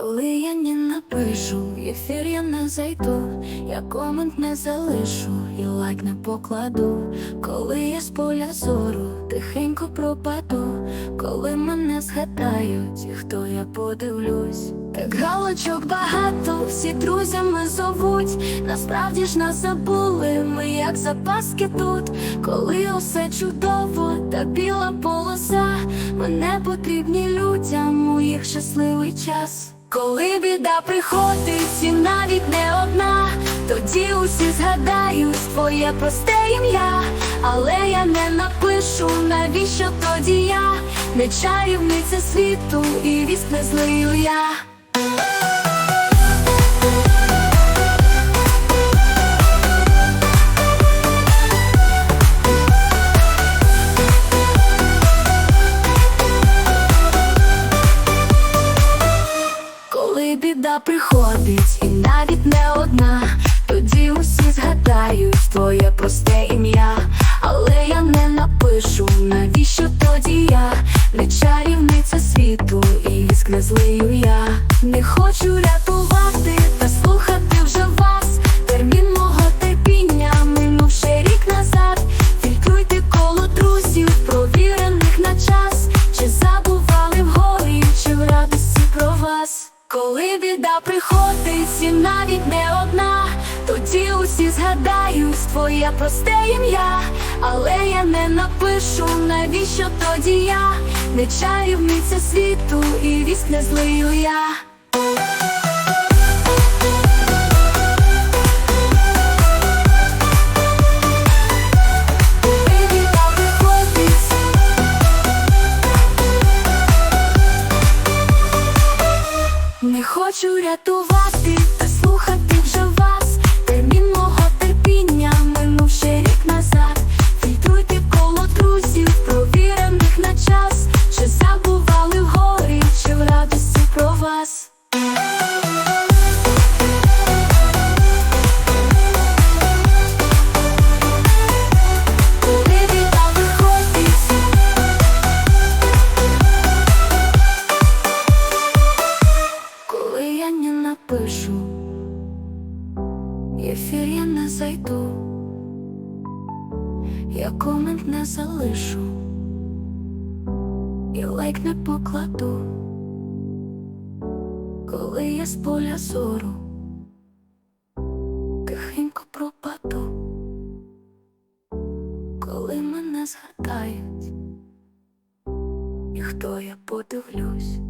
Коли я не напишу, в ефір я не зайду, я комент не залишу і лайк не покладу. Коли я з поля зору тихенько пропаду, коли мене згадають, і хто я подивлюсь. Так галочок багато, всі друзями зовуть. Насправді ж нас забули, ми як запаски тут, коли усе чудово, та біла полоса. Ми не потрібні людям у їх щасливий час. Коли біда приходить, і навіть не одна, тоді усі згадають твоє просте ім'я, але я не напишу, навіщо тоді я не чарівниця світу і віск не злию я. Приходить, і навіть не одна, тоді усі згадають твоє просте ім'я, але я не напишу, навіщо тоді я? Не чарівниця світу і віск я. Не хочу рятувати Коли біда приходить, і навіть не одна, тоді усі згадають твоє просте ім'я, але я не напишу, навіщо тоді я не чарівниця світу і вісне злию я. Хочу рятувати я не зайду, я комент не залишу, і лайк не покладу, коли я з поля зору тихенько пропаду, коли мене згадають, і хто я подивлюсь.